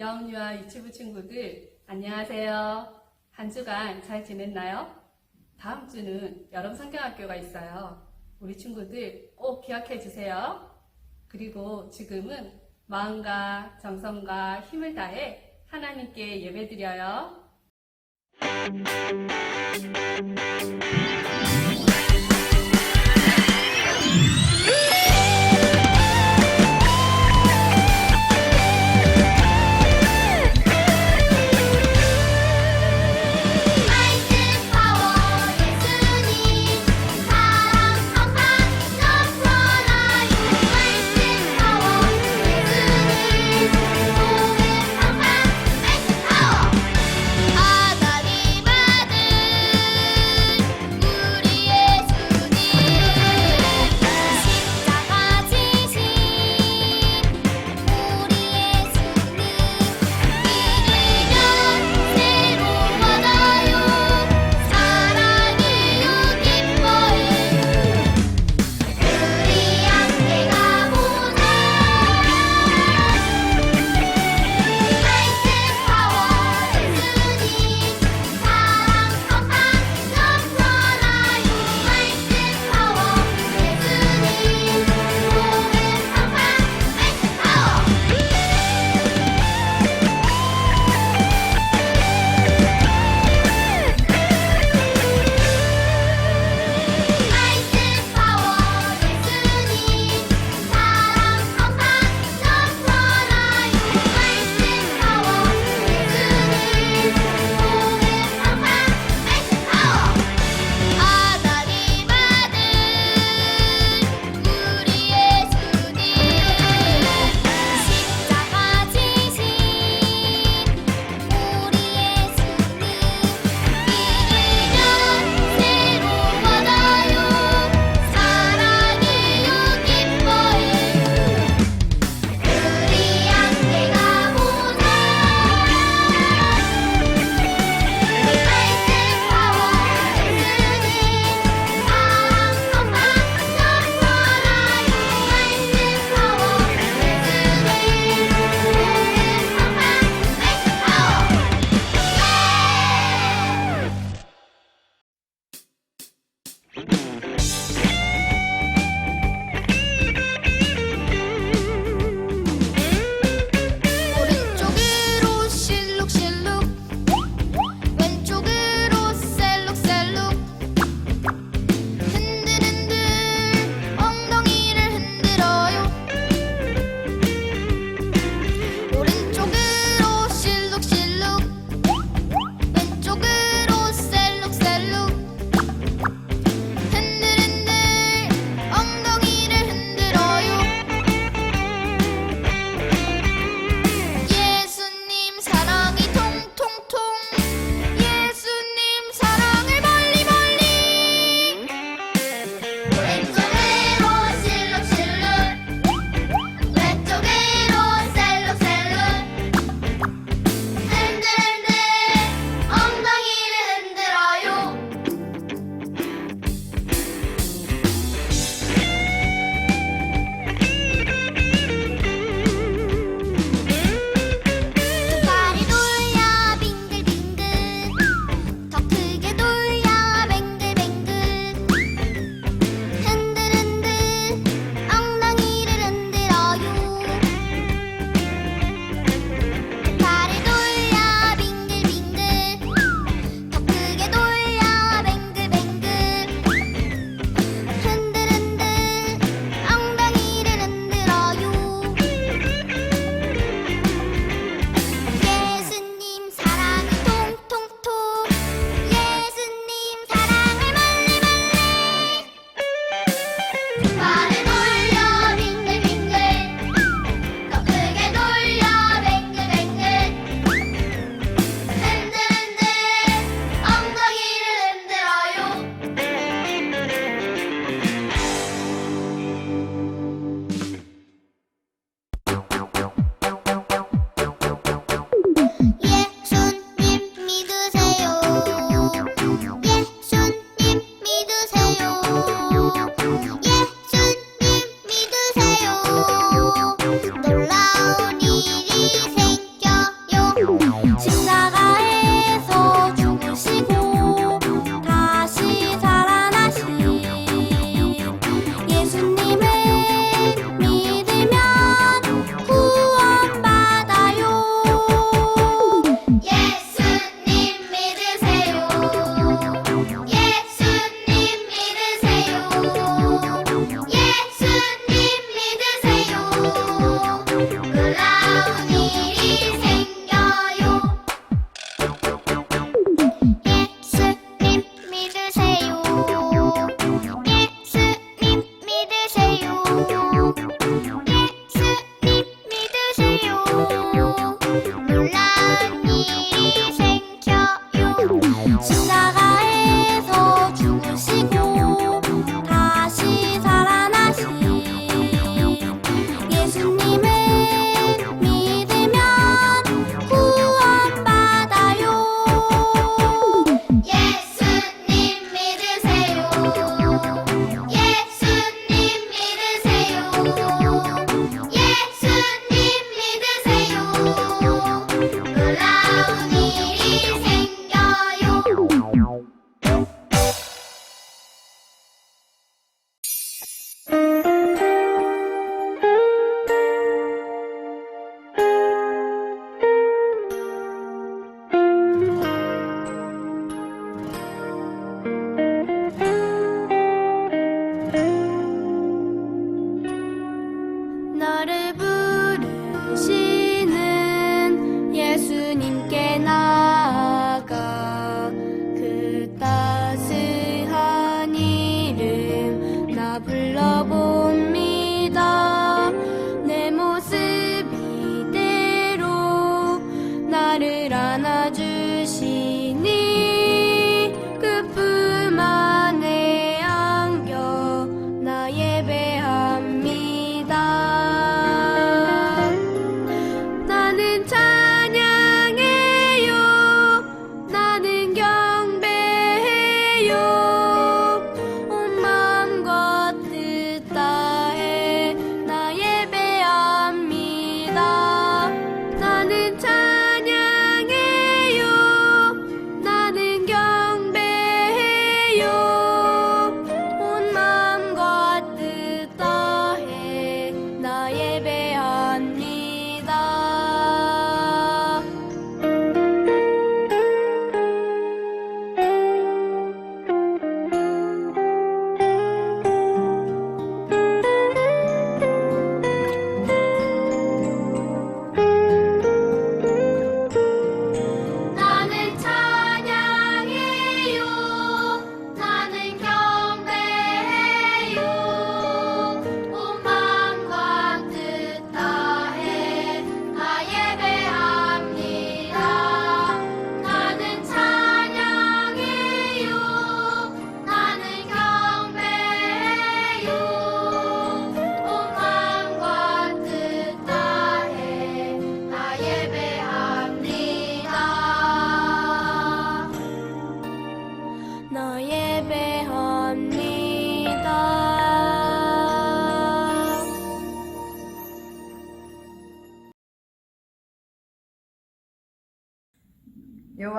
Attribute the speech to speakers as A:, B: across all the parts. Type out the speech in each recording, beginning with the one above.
A: 영유아 유치부 친구들 안녕하세요. 한 주간 잘 지냈나요? 다음 주는 여름 성경학교가 있어요. 우리 친구들 꼭 기억해 주세요. 그리고 지금은 마음과 정성과 힘을 다해 하나님께 예배드려요.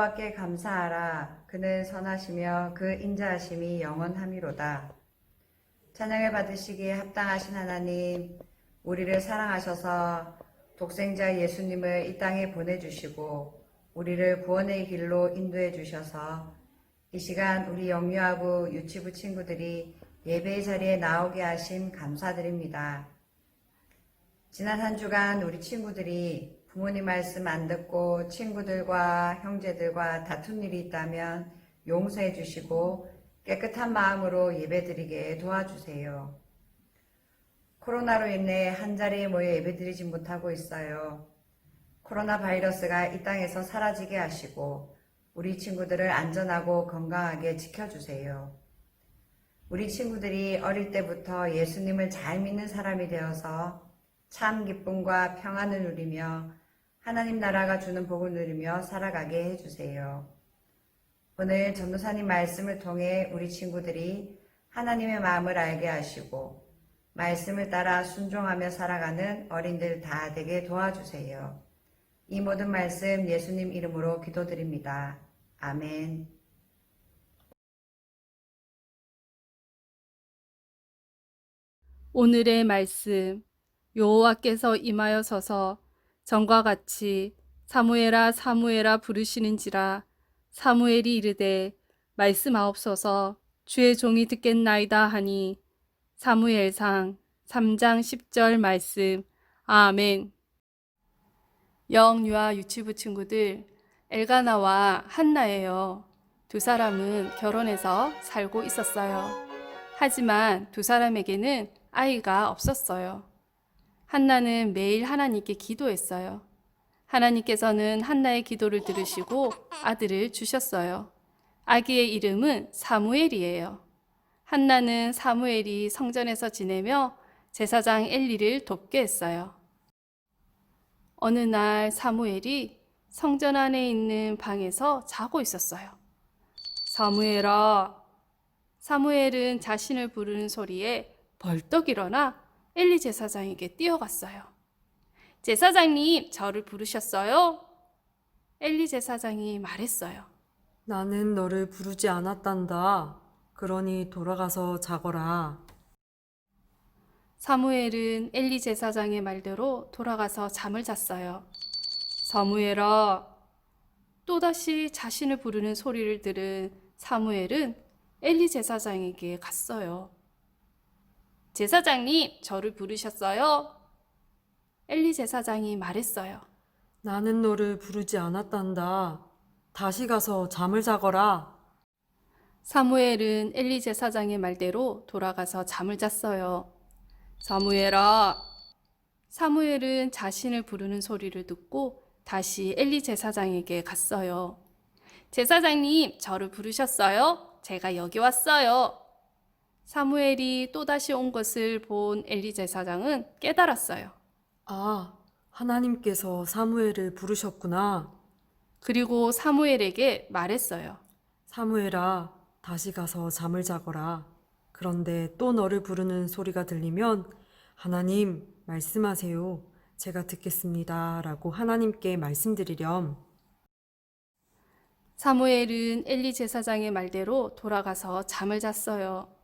B: 여호와께 감사하라 그는 선하시며 그 인자하심이 영원함이로다 찬양을 받으시기에 합당하신 하나님 우리를 사랑하셔서 독생자 예수님을 이 땅에 보내주시고 우리를 구원의 길로 인도해 주셔서 이 시간 우리 영유아부 유치부 친구들이 예배의 자리에 나오게 하심 감사드립니다. 지난 한 주간 우리 친구들이 부모님 말씀 안 듣고 친구들과 형제들과 다툰 일이 있다면 용서해 주시고 깨끗한 마음으로 예배드리게 도와주세요. 코로나로 인해 한 자리에 모여 예배드리지 못하고 있어요. 코로나 바이러스가 이 땅에서 사라지게 하시고 우리 친구들을 안전하고 건강하게 지켜주세요. 우리 친구들이 어릴 때부터 예수님을 잘 믿는 사람이 되어서 참 기쁨과 평안을 누리며 하나님 나라가 주는 복을 누리며 살아가게 해주세요. 오늘 전도사님 말씀을 통해 우리 친구들이 하나님의 마음을 알게 하시고 말씀을 따라 순종하며 살아가는 어린들 다 되게 도와주세요. 이 모든 말씀 예수님 이름으로 기도드립니다. 아멘.
A: 오늘의 말씀 여호와께서 임하여 서서 전과 같이 사무엘아 사무엘아 부르시는지라 사무엘이 이르되 말씀하옵소서 주의 종이 듣겠나이다 하니 사무엘상 3장 10절 말씀 아멘 영유아 유치부 친구들 엘가나와 한나예요. 두 사람은 결혼해서 살고 있었어요. 하지만 두 사람에게는 아이가 없었어요. 한나는 매일 하나님께 기도했어요. 하나님께서는 한나의 기도를 들으시고 아들을 주셨어요. 아기의 이름은 사무엘이에요. 한나는 사무엘이 성전에서 지내며 제사장 엘리를 돕게 했어요. 어느 날 사무엘이 성전 안에 있는 방에서 자고 있었어요. 사무엘아, 사무엘은 자신을 부르는 소리에 벌떡 일어나 엘리 제사장에게 뛰어갔어요. 제사장님, 저를 부르셨어요? 엘리 제사장이 말했어요.
C: 나는 너를 부르지 않았단다. 그러니 돌아가서 자거라.
A: 사무엘은 엘리 제사장의 말대로 돌아가서 잠을 잤어요. 사무엘아, 또다시 자신을 부르는 소리를 들은 사무엘은 엘리 제사장에게 갔어요. 제사장님, 저를 부르셨어요? 엘리 제사장이 말했어요.
C: 나는 너를 부르지 않았단다. 다시 가서 잠을 자거라.
A: 사무엘은 엘리 제사장의 말대로 돌아가서 잠을 잤어요. 사무엘아. 사무엘은 자신을 부르는 소리를 듣고 다시 엘리 제사장에게 갔어요. 제사장님, 저를 부르셨어요? 제가 여기 왔어요. 사무엘이 또다시 온 것을 본 엘리 제사장은 깨달았어요.
C: 아, 하나님께서 사무엘을 부르셨구나.
A: 그리고 사무엘에게 말했어요.
C: 사무엘아, 다시 가서 잠을 자거라. 그런데 또 너를 부르는 소리가 들리면 하나님, 말씀하세요. 제가 듣겠습니다. 라고 하나님께 말씀드리렴.
A: 사무엘은 엘리 제사장의 말대로 돌아가서 잠을 잤어요.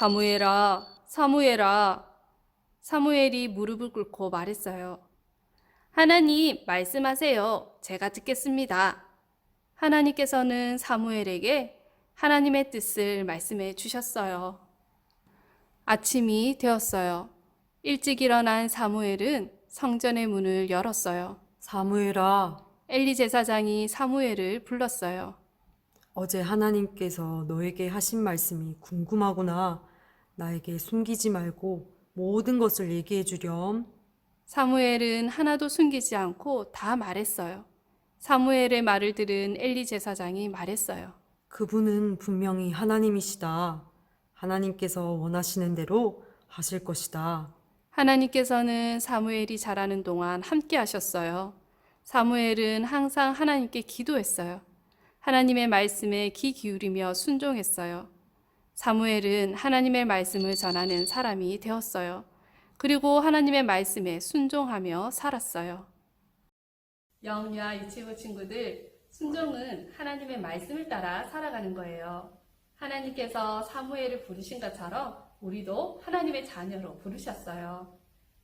A: 사무엘아, 사무엘아. 사무엘이 무릎을 꿇고 말했어요. 하나님, 말씀하세요. 제가 듣겠습니다. 하나님께서는 사무엘에게 하나님의 뜻을 말씀해 주셨어요. 아침이 되었어요. 일찍 일어난 사무엘은 성전의 문을 열었어요.
C: 사무엘아,
A: 엘리 제사장이 사무엘을 불렀어요.
C: 어제 하나님께서 너에게 하신 말씀이 궁금하구나. 나에게 숨기지 말고 모든 것을 얘기해 주렴.
A: 사무엘은 하나도 숨기지 않고 다 말했어요. 사무엘의 말을 들은 엘리 제사장이 말했어요.
C: 그분은 분명히 하나님이시다. 하나님께서 원하시는 대로 하실 것이다.
A: 하나님께서는 사무엘이 자라는 동안 함께 하셨어요. 사무엘은 항상 하나님께 기도했어요. 하나님의 말씀에 귀 기울이며 순종했어요. 사무엘은 하나님의 말씀을 전하는 사람이 되었어요. 그리고 하나님의 말씀에 순종하며 살았어요. 영유아 유치부 친구들, 순종은 하나님의 말씀을 따라 살아가는 거예요. 하나님께서 사무엘을 부르신 것처럼 우리도 하나님의 자녀로 부르셨어요.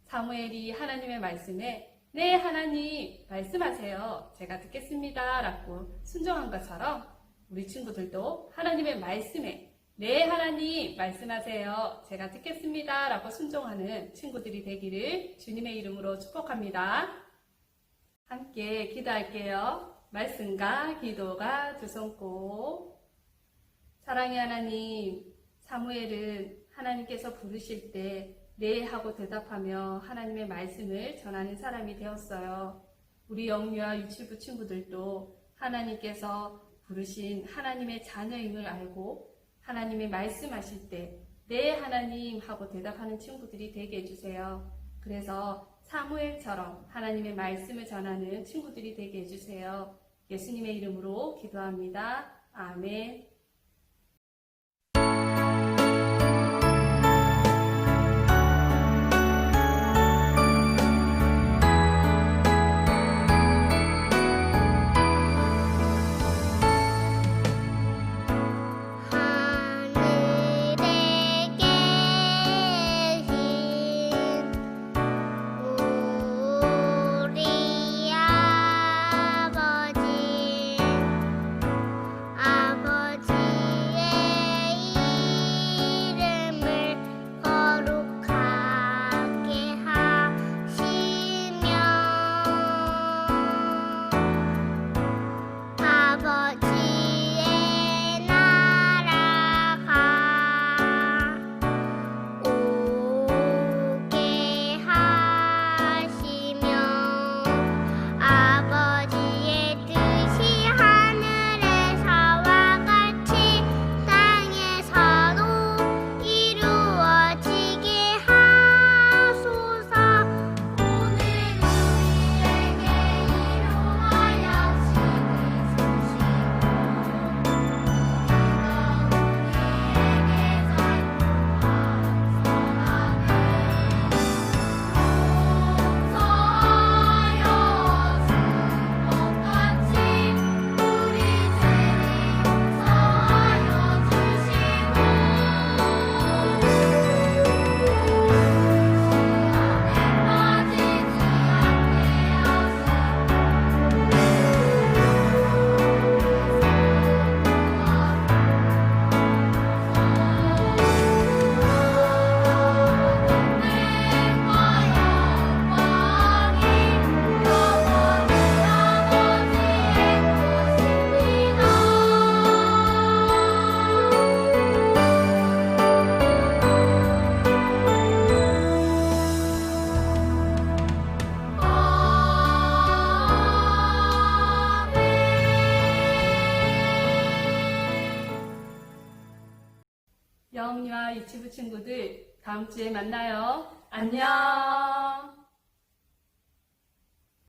A: 사무엘이 하나님의 말씀에 네, 하나님, 말씀하세요. 제가 듣겠습니다. 라고 순종한 것처럼 우리 친구들도 하나님의 말씀에 네, 하나님, 말씀하세요. 제가 듣겠습니다. 라고 순종하는 친구들이 되기를 주님의 이름으로 축복합니다. 함께 기도할게요. 말씀과 기도가 두 손 꼭. 사랑의 하나님, 사무엘은 하나님께서 부르실 때 네 하고 대답하며 하나님의 말씀을 전하는 사람이 되었어요. 우리 영유아 유치부 친구들도 하나님께서 부르신 하나님의 자녀임을 알고 하나님의 말씀하실 때 네 하나님 하고 대답하는 친구들이 되게 해주세요. 그래서 사무엘처럼 하나님의 말씀을 전하는 친구들이 되게 해주세요. 예수님의 이름으로 기도합니다. 아멘. 다음 주에 만나요. 안녕.